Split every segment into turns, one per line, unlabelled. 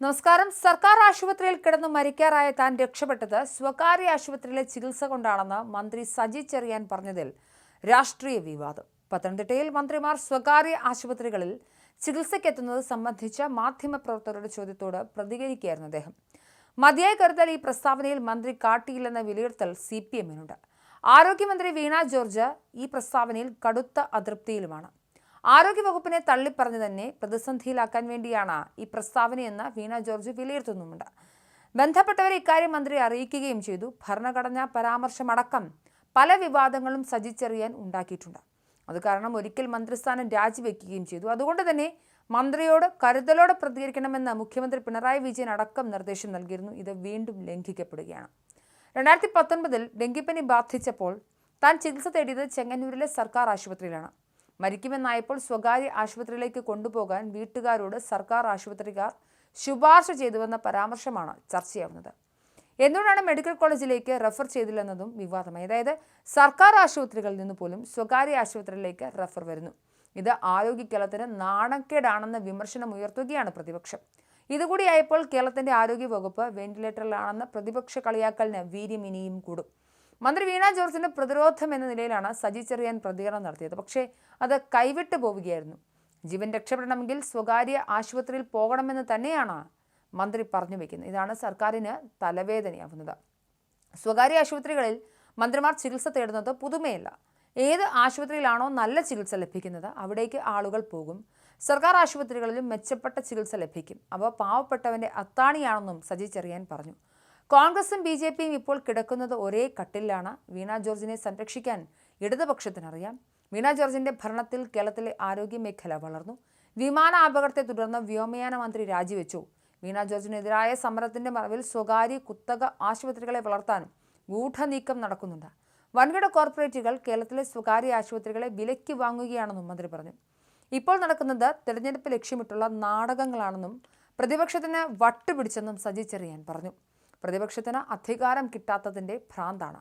നമസ്കാരം. സർക്കാർ ആശുപത്രിയിൽ കിടന്ന് മരിക്കാറായ താൻ രക്ഷപ്പെട്ടത് സ്വകാര്യ ആശുപത്രിയിലെ ചികിത്സ കൊണ്ടാണെന്ന് മന്ത്രി സജി ചെറിയാൻ പറഞ്ഞതിൽ രാഷ്ട്രീയ വിവാദം. പത്തനംതിട്ടയിൽ മന്ത്രിമാർ സ്വകാര്യ ആശുപത്രികളിൽ ചികിത്സയ്ക്കെത്തുന്നത് സംബന്ധിച്ച മാധ്യമപ്രവർത്തകരുടെ ചോദ്യത്തോട് പ്രതികരിക്കുകയായിരുന്നു അദ്ദേഹം. മതിയായി കരുതൽ ഈ പ്രസ്താവനയിൽ മന്ത്രി കാട്ടിയില്ലെന്ന വിലയിരുത്തൽ സി പി എമ്മിനുണ്ട്. ആരോഗ്യമന്ത്രി വീണ ജോർജ് ഈ പ്രസ്താവനയിൽ കടുത്ത അതൃപ്തിയിലുമാണ്. ആരോഗ്യവകുപ്പിനെ തള്ളിപ്പറഞ്ഞു തന്നെ പ്രതിസന്ധിയിലാക്കാൻ വേണ്ടിയാണ് ഈ പ്രസ്താവനയെന്ന് വീണ ജോർജ് വിലയിരുത്തുന്നുമുണ്ട്. ബന്ധപ്പെട്ടവരെ ഇക്കാര്യം മന്ത്രി അറിയിക്കുകയും ചെയ്തു. ഭരണഘടനാ പരാമർശമടക്കം പല വിവാദങ്ങളും സജിച്ചെറിയാൻ ഉണ്ടാക്കിയിട്ടുണ്ട്. അത് കാരണം ഒരിക്കൽ മന്ത്രിസ്ഥാനം രാജിവെക്കുകയും ചെയ്തു. അതുകൊണ്ട് തന്നെ മന്ത്രിയോട് കരുതലോടെ പ്രതികരിക്കണമെന്ന് മുഖ്യമന്ത്രി പിണറായി വിജയൻ അടക്കം നിർദ്ദേശം നൽകിയിരുന്നു. ഇത് വീണ്ടും ലംഘിക്കപ്പെടുകയാണ്. രണ്ടായിരത്തി പത്തൊൻപതിൽ ഡെങ്കിപ്പനി ബാധിച്ചപ്പോൾ താൻ ചികിത്സ തേടിയത് ചെങ്ങന്നൂരിലെ സർക്കാർ ആശുപത്രിയിലാണ്. മരിക്കുമെന്നായപ്പോൾ സ്വകാര്യ ആശുപത്രിയിലേക്ക് കൊണ്ടുപോകാൻ വീട്ടുകാരോട് സർക്കാർ ആശുപത്രിക്കാർ ശുപാർശ ചെയ്തുവെന്ന പരാമർശമാണ് ചർച്ചയാവുന്നത്. എന്തുകൊണ്ടാണ് മെഡിക്കൽ കോളേജിലേക്ക് റെഫർ ചെയ്തില്ലെന്നതും വിവാദമായി. അതായത് സർക്കാർ ആശുപത്രികളിൽ നിന്ന് പോലും സ്വകാര്യ ആശുപത്രിയിലേക്ക് റെഫർ വരുന്നു. ഇത് ആരോഗ്യ കേരളത്തിന് നാണക്കേടാണെന്ന വിമർശനം ഉയർത്തുകയാണ് പ്രതിപക്ഷം. ഇതുകൂടിയായപ്പോൾ കേരളത്തിന്റെ ആരോഗ്യ വകുപ്പ് വെന്റിലേറ്ററിലാണെന്ന പ്രതിപക്ഷ കളിയാക്കലിന് വീര്യം ഇനിയും കൂടും. മന്ത്രി വീണ ജോർജിന്റെ പ്രതിരോധം എന്ന നിലയിലാണ് സജി ചെറിയാൻ പ്രതികരണം നടത്തിയത്. പക്ഷേ അത് കൈവിട്ടു പോവുകയായിരുന്നു. ജീവൻ രക്ഷപ്പെടണമെങ്കിൽ സ്വകാര്യ ആശുപത്രിയിൽ പോകണമെന്ന് തന്നെയാണ് മന്ത്രി പറഞ്ഞു വെക്കുന്നത്. ഇതാണ് സർക്കാരിന് തലവേദനയാവുന്നത്. സ്വകാര്യ ആശുപത്രികളിൽ മന്ത്രിമാർ ചികിത്സ തേടുന്നത് പുതുമയല്ല. ഏത് ആശുപത്രിയിലാണോ നല്ല ചികിത്സ ലഭിക്കുന്നത് അവിടേക്ക് ആളുകൾ പോകും. സർക്കാർ ആശുപത്രികളിലും മെച്ചപ്പെട്ട ചികിത്സ ലഭിക്കും. അവ പാവപ്പെട്ടവന്റെ അത്താണിയാണെന്നും സജി ചെറിയാൻ പറഞ്ഞു. കോൺഗ്രസും ബി ജെ പിയും ഇപ്പോൾ കിടക്കുന്നത് ഒരേ കട്ടിലാണ് വീണ ജോർജിനെ സംരക്ഷിക്കാൻ ഇടതുപക്ഷത്തിനറിയാം. വീണ ജോർജിന്റെ ഭരണത്തിൽ കേരളത്തിലെ ആരോഗ്യ മേഖല വളർന്നു. വിമാന അപകടത്തെ തുടർന്ന് വ്യോമയാന മന്ത്രി രാജിവെച്ചു. വീണ ജോർജിനെതിരായ സമരത്തിന്റെ മറവിൽ സ്വകാര്യ കുത്തക ആശുപത്രികളെ വളർത്താനും ഗൂഢനീക്കം നടക്കുന്നുണ്ട്. വൻകിട കോർപ്പറേറ്റുകൾ കേരളത്തിലെ സ്വകാര്യ ആശുപത്രികളെ വിലയ്ക്ക് വാങ്ങുകയാണെന്നും മന്ത്രി പറഞ്ഞു. ഇപ്പോൾ നടക്കുന്നത് തെരഞ്ഞെടുപ്പ് ലക്ഷ്യമിട്ടുള്ള നാടകങ്ങളാണെന്നും പ്രതിപക്ഷത്തിന് വട്ടുപിടിച്ചെന്നും സജി ചെറിയാൻ പറഞ്ഞു. പ്രതിപക്ഷത്തിന് അധികാരം കിട്ടാത്തതിന്റെ ഭ്രാന്താണ്.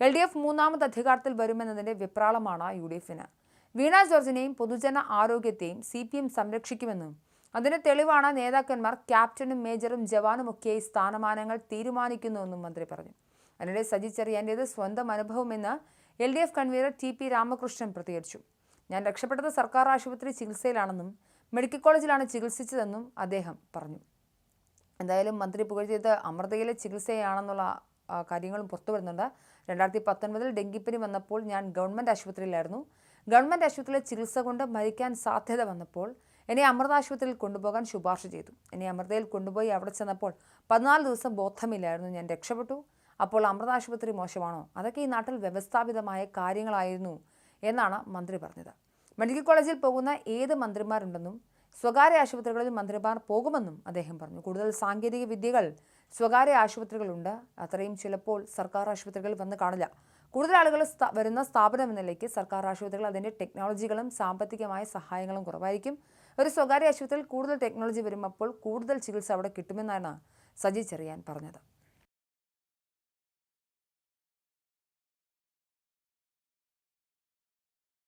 എൽ ഡി എഫ് മൂന്നാമത് അധികാരത്തിൽ വരുമെന്നതിന്റെ വിപ്രാളമാണ് യു ഡി എഫിന് വീണ ജോർജിനെയും പൊതുജന ആരോഗ്യത്തെയും സി പി എം സംരക്ഷിക്കുമെന്നും അതിന് തെളിവാണ് നേതാക്കന്മാർ ക്യാപ്റ്റനും മേജറും ജവാനുമൊക്കെയായി സ്ഥാനമാനങ്ങൾ തീരുമാനിക്കുന്നുവെന്നും മന്ത്രി പറഞ്ഞു. അതിനിടെ സജി ചെറിയാന്റേത് സ്വന്തം അനുഭവമെന്ന് L D F convener T P Ramakrishnan പ്രതികരിച്ചു. ഞാൻ രക്ഷപ്പെട്ടത് സർക്കാർ ആശുപത്രി ചികിത്സയിലാണെന്നും മെഡിക്കൽ കോളേജിലാണ് ചികിത്സിച്ചതെന്നും അദ്ദേഹം പറഞ്ഞു. എന്തായാലും മന്ത്രി പുകഴ്ത്തിയത് അമൃതയിലെ ചികിത്സയാണെന്നുള്ള കാര്യങ്ങളും പുറത്തു വരുന്നുണ്ട്. രണ്ടായിരത്തി പത്തൊൻപതിൽ ഡെങ്കിപ്പനി വന്നപ്പോൾ ഞാൻ ഗവൺമെന്റ് ആശുപത്രിയിലായിരുന്നു. ഗവൺമെന്റ് ആശുപത്രിയിലെ ചികിത്സ കൊണ്ട് മരിക്കാൻ സാധ്യത വന്നപ്പോൾ എന്നെ അമൃത ആശുപത്രിയിൽ കൊണ്ടുപോകാൻ ശുപാർശ ചെയ്തു. എന്നെ അമൃതയിൽ കൊണ്ടുപോയി അവിടെ ചെന്നപ്പോൾ പതിനാല് ദിവസം ബോധമില്ലായിരുന്നു. ഞാൻ രക്ഷപ്പെട്ടു. അപ്പോൾ അമൃത ആശുപത്രി മോശമാണോ? അതൊക്കെ ഈ നാട്ടിൽ വ്യവസ്ഥാപിതമായ കാര്യങ്ങളായിരുന്നു എന്നാണ് മന്ത്രി പറഞ്ഞത്. മെഡിക്കൽ കോളേജിൽ പോകുന്ന ഏത് മന്ത്രിമാരുണ്ടെന്നും സ്വകാര്യ ആശുപത്രികളിൽ മന്ത്രിമാർ പോകുമെന്നും അദ്ദേഹം പറഞ്ഞു. കൂടുതൽ സാങ്കേതിക വിദ്യകൾ സ്വകാര്യ ആശുപത്രികളുണ്ട്. അത്രയും ചിലപ്പോൾ സർക്കാർ ആശുപത്രികളിൽ വന്ന് കാണില്ല. കൂടുതൽ ആളുകൾ വരുന്ന സ്ഥാപനം എന്ന നിലയ്ക്ക് സർക്കാർ ആശുപത്രികൾ അതിന്റെ ടെക്നോളജികളും സാമ്പത്തികമായ സഹായങ്ങളും കുറവായിരിക്കും. ഒരു സ്വകാര്യ ആശുപത്രിയിൽ കൂടുതൽ ടെക്നോളജി വരുമ്പോൾ കൂടുതൽ ചികിത്സ അവിടെ കിട്ടുമെന്നാണ് സജി ചെറിയാൻ പറഞ്ഞത്.